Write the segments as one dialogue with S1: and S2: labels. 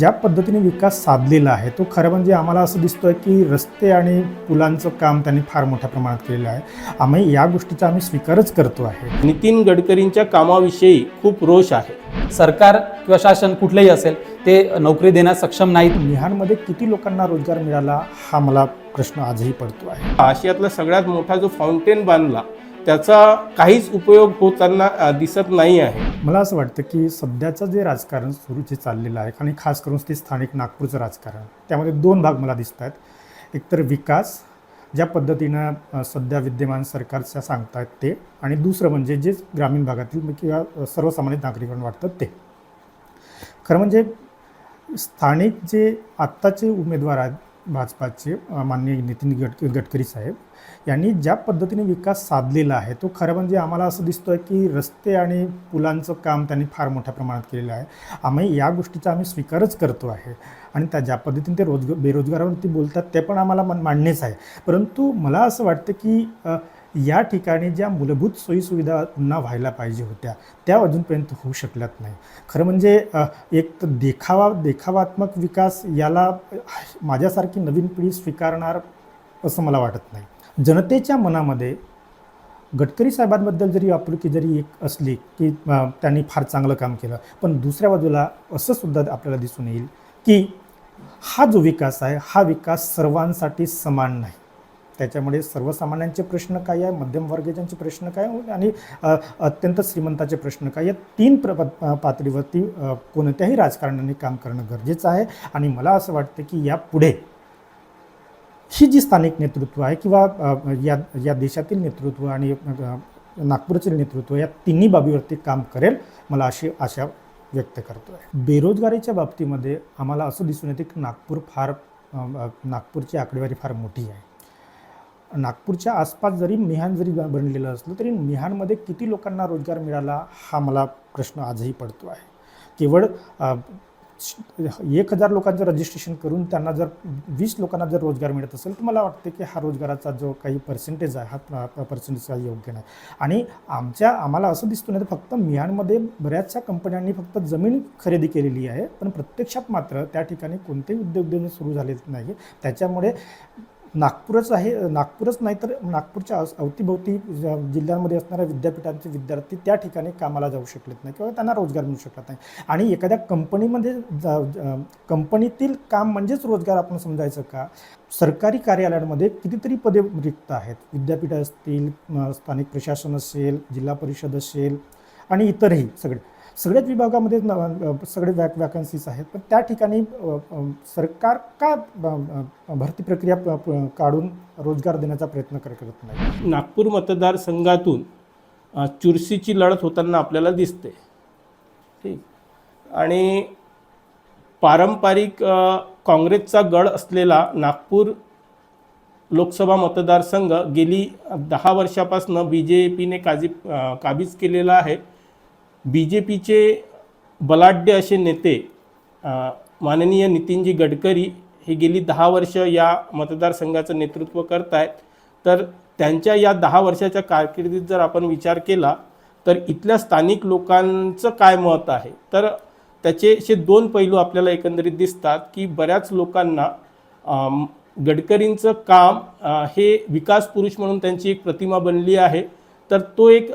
S1: ज्या पद्धतीने विकास साधलेला आहे तो खरं म्हणजे आम्हाला असं दिसतोय की रस्ते आणि पुलांचं काम त्यांनी फार मोठ्या प्रमाणात केलेलं आहे. आम्ही या गोष्टीचा आम्ही स्वीकारच करतो आहे.
S2: नितीन गडकरींच्या कामाविषयी खूप रोष आहे.
S3: सरकार किंवा शासन कुठलंही असेल ते नोकरी देण्यास सक्षम नाहीत.
S1: मिहानमध्ये किती लोकांना रोजगार मिळाला हा मला प्रश्न आजही पडतो आहे.
S2: आशियातला सगळ्यात मोठा जो फाउंटेन बांधला त्याचा काहीच उपयोग होताना दिसत नाही आहे.
S1: मला असं वाटतं की सध्याचं जे राजकारण सुरू जे चाललेलं आहे आणि खास करून ते स्थानिक नागपूरचं राजकारण त्यामध्ये दोन भाग मला दिसत आहेत. एकतर विकास ज्या पद्धतीनं सध्या विद्यमान सरकारच्या सांगतायत ते आणि दुसरं म्हणजे जे ग्रामीण भागातील किंवा सर्वसामान्य नागरिकांना वाटतं ते. खरं म्हणजे स्थानिक जे आत्ताचे उमेदवार आहेत भाजपाचे माननीय नितीन गड गडकरी साहेब यांनी ज्या पद्धतीने विकास साधलेला आहे तो खरं म्हणजे आम्हाला असं दिसतोय की रस्ते आणि पुलांचं काम त्यांनी फार मोठ्या प्रमाणात केलेलं आहे. आम्ही या गोष्टीचा आम्ही स्वीकारच करतो आहे आणि त्या ज्या पद्धतीने ते रोजग बेरोजगारावरती बोलतात ते पण आम्हाला मान- मान्यच आहे. परंतु मला असं वाटतं की या ठिकाणी ज्या मूलभूत सोयीसुविधा पुन्हा व्हायला पाहिजे होत्या त्या अजूनपर्यंत होऊ शकल्यात नाही. खरं म्हणजे एक तर देखावा देखावात्मक विकास याला माझ्यासारखी नवीन पिढी स्वीकारणार असं मला वाटत नाही. जनतेच्या मनामध्ये गडकरी साहेबांबद्दल जरी आपुलकी जरी एक असली की त्यांनी फार चांगलं काम केलं पण दुसऱ्या बाजूला असं सुद्धा आपल्याला दिसून येईल की हा जो विकास आहे हा विकास सर्वांसाठी समान नाही. त्याच्यामुळे सर्वसामान्यांचे प्रश्न काय आहे? मध्यमवर्गीयांचे प्रश्न काय आणि अत्यंत श्रीमंताचे प्रश्न काय या तीन प्र पातळीवरती कोणत्याही राजकारणाने काम करणं गरजेचं आहे. आणि मला असं वाटतं की यापुढे ही जी स्थानिक नेतृत्व आहे किंवा या या देशातील नेतृत्व आणि नागपूरचे नेतृत्व या तिन्ही बाबीवरती काम करेल मला अशी आशा व्यक्त करतो आहे बेरोजगारीच्या बाबतीमध्ये आम्हाला असं दिसून येते की नागपूर फार नागपूरची आकडेवारी फार मोठी आहे. नागपूरच्या आसपास जरी मिहान जरी बनलेलं असलं तरी मिहानमध्ये किती लोकांना रोजगार मिळाला हा मला प्रश्न आजही पडतो आहे. केवळ एक हजार लोकांचं रजिस्ट्रेशन करून त्यांना जर वीस लोकांना जर रोजगार मिळत असेल तर मला वाटते की हा रोजगाराचा जो काही पर्सेंटेज आहे हा पर्सेंटेज काही योग्य नाही. आणि आमच्या आम्हाला असं दिसतो नाही तर फक्त मिहानमध्ये बऱ्याचशा कंपन्यांनी फक्त जमीन खरेदी केलेली आहे पण प्रत्यक्षात मात्र त्या ठिकाणी कोणतेही उद्योगधंदे सुरू झालेले नाही त्याच्यामुळे नागपूरच आहे नागपूरच नाही तर नागपूरच्या अवतीभोवती ज- जिल्ह्यांमध्ये असणाऱ्या विद्यापीठांचे विद्यार्थी त्या ठिकाणी कामाला जाऊ शकलेत नाही किंवा त्यांना रोजगार मिळू शकत नाही. आणि एखाद्या कंपनीमध्ये जा कंपनीतील काम म्हणजेच रोजगार आपण समजायचं का? सरकारी कार्यालयांमध्ये कितीतरी पदे रिक्त आहेत. विद्यापीठ असतील स्थानिक प्रशासन असेल जिल्हा परिषद असेल आणि इतरही सगळे. सगळ्याच विभागामध्ये सगळे वॅक वॅकन्सीज आहेत. पण त्या ठिकाणी सरकार का भरती प्रक्रिया काढून रोजगार देण्याचा प्रयत्न करत नाही?
S2: नागपूर मतदारसंघातून चुरशीची लढत होताना आपल्याला दिसते. ठीक. आणि पारंपरिक काँग्रेसचा गड असलेला नागपूर लोकसभा मतदारसंघ गेली दहा वर्षापासून बी जे पीने काजी काबीज केलेला आहे. बी जे पीचे बलाढ्य असे नेते माननीय नितीनजी गडकरी हे गेली दहा वर्ष या मतदारसंघाचं नेतृत्व करत आहेत तर त्यांच्या या दहा वर्षाच्या कारकिर्दीत जर आपण विचार केला तर इथल्या स्थानिक लोकांचं काय मत आहे? तर त्याचे असे दोन पैलू आपल्याला एकंदरीत दिसतात की बऱ्याच लोकांना गडकरींचं काम हे विकास पुरुष म्हणून त्यांची एक प्रतिमा बनली आहे. तर तो एक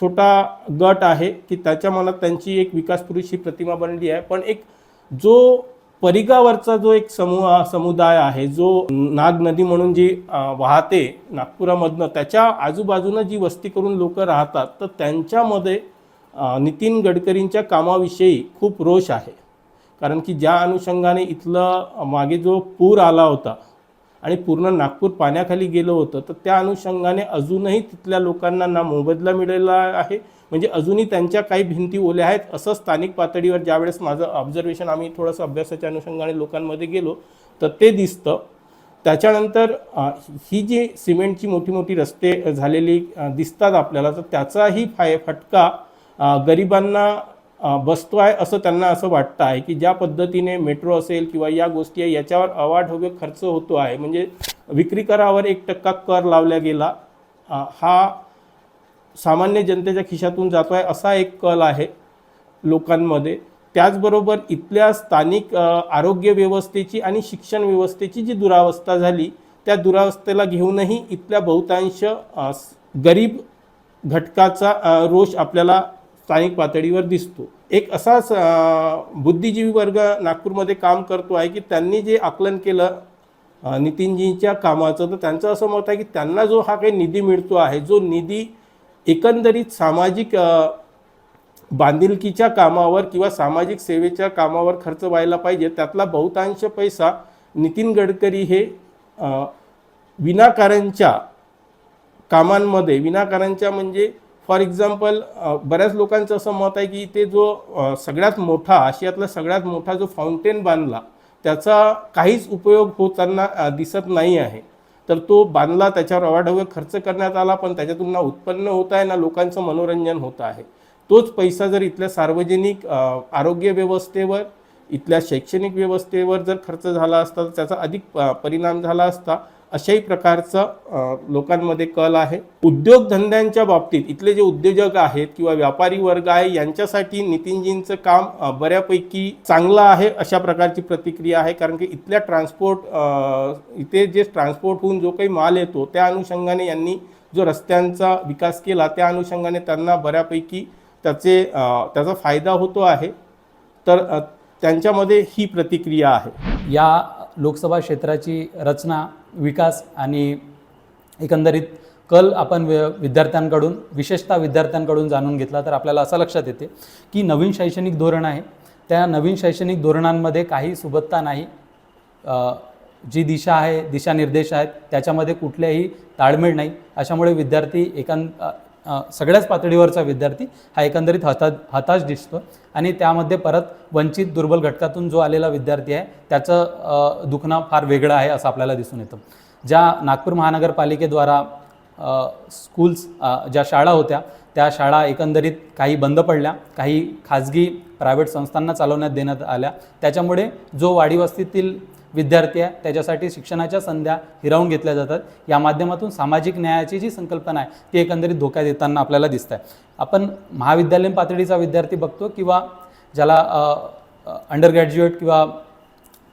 S2: छोटा गट आहे की त्याच्या मनात त्यांची एक विकासपुरुष ही प्रतिमा बनली आहे. पण एक जो परिगावरचा जो एक समूह समुदाय आहे जो नाग नदी म्हणून जी वाहते नागपुरामधनं त्याच्या आजूबाजूनं जी वस्ती करून लोक राहतात तर त्यांच्यामध्ये नितीन गडकरींच्या कामाविषयी खूप रोष आहे. कारण की ज्या अनुषंगाने इथलं मागे जो पूर आला होता आणि पूर्ण नागपूर पाण्याखाली गेलं होतं तर त्या अनुषंगाने अजूनही तिथल्या लोकांना ना मोबदला मिळालेला आहे. म्हणजे अजूनही त्यांच्या काही भिंती ओल्या आहेत असं स्थानिक पातळीवर ज्यावेळेस माझं ऑब्झर्वेशन आम्ही थोडंसं अभ्यासाच्या अनुषंगाने लोकांमध्ये गेलो तर ते दिसतं. त्याच्यानंतर ही जी सिमेंटची मोठी मोठी रस्ते झालेली दिसतात आपल्याला तर त्याचाही फाय फटका गरिबांना बसतो आहे असं त्यांना असं वाटतं आहे की ज्या पद्धतीने मेट्रो असेल किंवा या गोष्टी आहे याच्यावर अवाढव्य खर्च होतो आहे. म्हणजे विक्री करावर एक टक्का कर लावला गेला. हा सामान्य जनतेच्या खिशातून जातो आहे असा एक कल आहे लोकांमध्ये. त्याचबरोबर इथल्या स्थानिक आरोग्य व्यवस्थेची आणि शिक्षण व्यवस्थेची जी दुरावस्था झाली त्या दुरावस्थेला घेऊनही इथल्या बहुतांश गरीब घटकाचा रोष आपल्याला स्थानिक पातळीवर दिसतो. एक असाच बुद्धिजीवी वर्ग नागपूरमध्ये काम करतो आहे की त्यांनी जे आकलन केलं नितीनजींच्या कामाचं तर त्यांचं असं मत आहे की त्यांना जो हा काही निधी मिळतो आहे जो निधी एकंदरीत सामाजिक बांधिलकीच्या कामावर किंवा सामाजिक सेवेच्या कामावर खर्च व्हायला पाहिजे त्यातला बहुतांश पैसा नितीन गडकरी हे विनाकारांच्या कामांमध्ये विनाकारांच्या म्हणजे फॉर एक्झाम्पल बऱ्याच लोकांचं असं मत आहे की ते जो सगळ्यात मोठा आशियातला सगळ्यात मोठा जो फाउंटेन बांधला त्याचा काहीच उपयोग होताना दिसत नाही आहे. तर तो बांधला त्याच्यावर अवाढव्य खर्च करण्यात आला पण त्याच्यातून ना उत्पन्न होत आहे ना लोकांचं मनोरंजन होत आहे. तोच पैसा जर इथल्या सार्वजनिक आरोग्य व्यवस्थेवर इथल्या शैक्षणिक व्यवस्थेवर जर खर्च झाला असता तर त्याचा अधिक परिणाम झाला असता अशाही प्रकारचा लोकांमध्ये कल आहे. उद्योगधंद्यांच्या बाबतीत इथले जे उद्योजक आहेत किंवा व्यापारी वर्ग आहे यांच्यासाठी नितीनजींचं काम बऱ्यापैकी चांगलं आहे अशा प्रकारची प्रतिक्रिया आहे. कारण की इथल्या ट्रान्सपोर्ट इथे जे ट्रान्सपोर्ट होऊन जो काही माल येतो त्या अनुषंगाने यांनी जो रस्त्यांचा विकास केला त्या अनुषंगाने त्यांना बऱ्यापैकी त्याचे त्याचा फायदा होतो आहे. तर त्यांच्यामध्ये ही प्रतिक्रिया आहे.
S3: या लोकसभा क्षेत्राची रचना विकास आणि एकंदरीत कल आपण वि- विद्यार्थ्यांकडून विशेषतः विद्यार्थ्यांकडून जाणून घेतला तर आपल्याला असं लक्षात येते की नवीन शैक्षणिक धोरण आहे. त्या नवीन शैक्षणिक धोरणांमध्ये काही सुबत्ता नाही. जी दिशा आहे दिशानिर्देश आहेत त्याच्यामध्ये कुठल्याही ताळमेळ नाही. अशामुळे विद्यार्थी एकां सगळ्याच पातळीवरचा विद्यार्थी हा एकंदरीत हता हताश दिसतो आणि त्यामध्ये परत वंचित दुर्बल घटकातून जो आलेला विद्यार्थी आहे त्याचं दुखणं फार वेगळं आहे असं आपल्याला दिसून येतं. ज्या नागपूर महानगरपालिकेद्वारा स्कूल्स ज्या शाळा होत्या त्या शाळा एकंदरीत काही बंद पडल्या काही खाजगी प्रायव्हेट संस्थांना चालवण्यात देण्यात आल्या. त्याच्यामुळे जो वाडी वस्तीतील विद्यार्थी आहे त्याच्यासाठी शिक्षणाच्या संध्या हिरावून घेतल्या जातात. या माध्यमातून सामाजिक न्यायाची जी संकल्पना आहे ती एकंदरीत धोक्यात देताना आपल्याला दिसत आहे आपण महाविद्यालयीन पातळीचा विद्यार्थी बघतो किंवा ज्याला अंडर ग्रॅज्युएट किंवा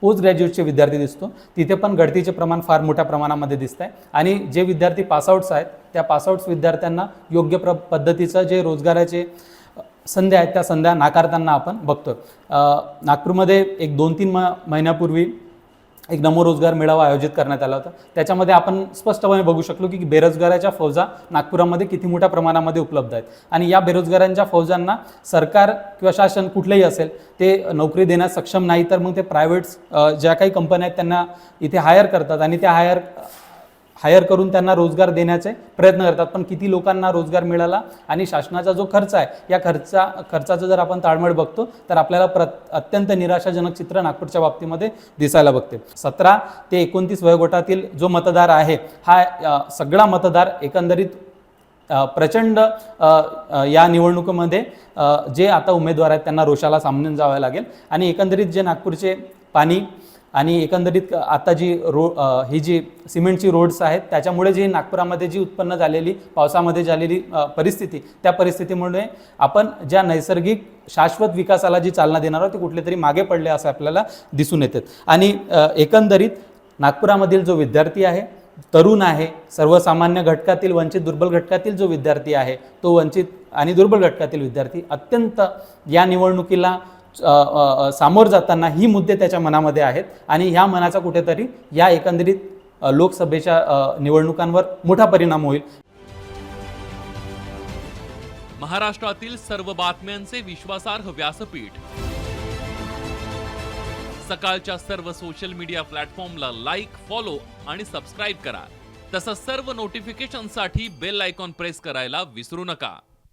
S3: पोस्ट ग्रॅज्युएटचे विद्यार्थी दिसतो तिथे पण गळतीचे प्रमाण फार मोठ्या प्रमाणामध्ये दिसत आहे आणि जे विद्यार्थी पासआउट्स आहेत त्या पासआउट्स विद्यार्थ्यांना योग्य प्र पद्धतीचं जे रोजगाराचे संध्या आहेत त्या संध्या नाकारताना आपण बघतो नागपूरमध्ये एक दोन तीन म महिन्यापूर्वी एक नमो रोजगार मेळावा आयोजित करण्यात आला होता. त्याच्यामध्ये आपण स्पष्टपणे बघू शकलो की बेरोजगाराच्या फौजा नागपुरामध्ये किती मोठ्या प्रमाणामध्ये उपलब्ध आहेत. आणि या बेरोजगारांच्या फौजांना सरकार किंवा शासन कुठलंही असेल ते नोकरी देण्यास सक्षम नाही तर मग ते प्रायव्हेट्स ज्या काही कंपन्या आहेत त्यांना इथे हायर करतात. आणि त्या हायर हायर करून त्यांना रोजगार देण्याचे प्रयत्न करतात. पण किती लोकांना रोजगार मिळाला आणि शासनाचा जो खर्च आहे या खर्चा खर्चाचं जर आपण ताळमेळ बघतो तर आपल्याला प्र अत्यंत निराशाजनक चित्र नागपूरच्या बाबतीमध्ये दिसायला बघते. सतरा ते एकोणतीस वयोगटातील जो मतदार आहे हा सगळा मतदार एकंदरीत प्रचंड या निवडणुकीमध्ये जे आता उमेदवार आहेत त्यांना रोषाला सामनून जावं लागेल. आणि एकंदरीत जे नागपूरचे पाणी आणि एकंदरीत आता जी रो ही जी सिमेंटची रोड्स आहेत त्याच्यामुळे जी नागपुरामध्ये जी उत्पन्न झालेली पावसामध्ये झालेली परिस्थिती त्या परिस्थितीमुळे आपण ज्या नैसर्गिक शाश्वत विकासाला जी चालना देणार आहोत ते कुठले तरी मागे पडले असं आपल्याला दिसून येतात आणि एकंदरीत नागपुरामधील जो विद्यार्थी आहे तरुण आहे सर्वसामान्य घटकातील वंचित दुर्बल घटकातील जो विद्यार्थी आहे तो वंचित आणि दुर्बल घटकातील विद्यार्थी अत्यंत या निवडणुकीला सामोर जाताना ही मुद्दे त्याच्या मनामध्ये आहेत आणि ह्या मनाचा कुठेतरी या एकंदरीत लोकसभेच्या निवडणुकांवर मोठा परिणाम होईल.
S4: महाराष्ट्रातील सर्व बातम्यांचे विश्वासार्ह व्यासपीठ. सकाळच्या सर्व सोशल मीडिया प्लॅटफॉर्मला लाईक फॉलो आणि सबस्क्राईब करा. तसंच सर्व नोटिफिकेशनसाठी बेल आयकॉन प्रेस करायला विसरू नका.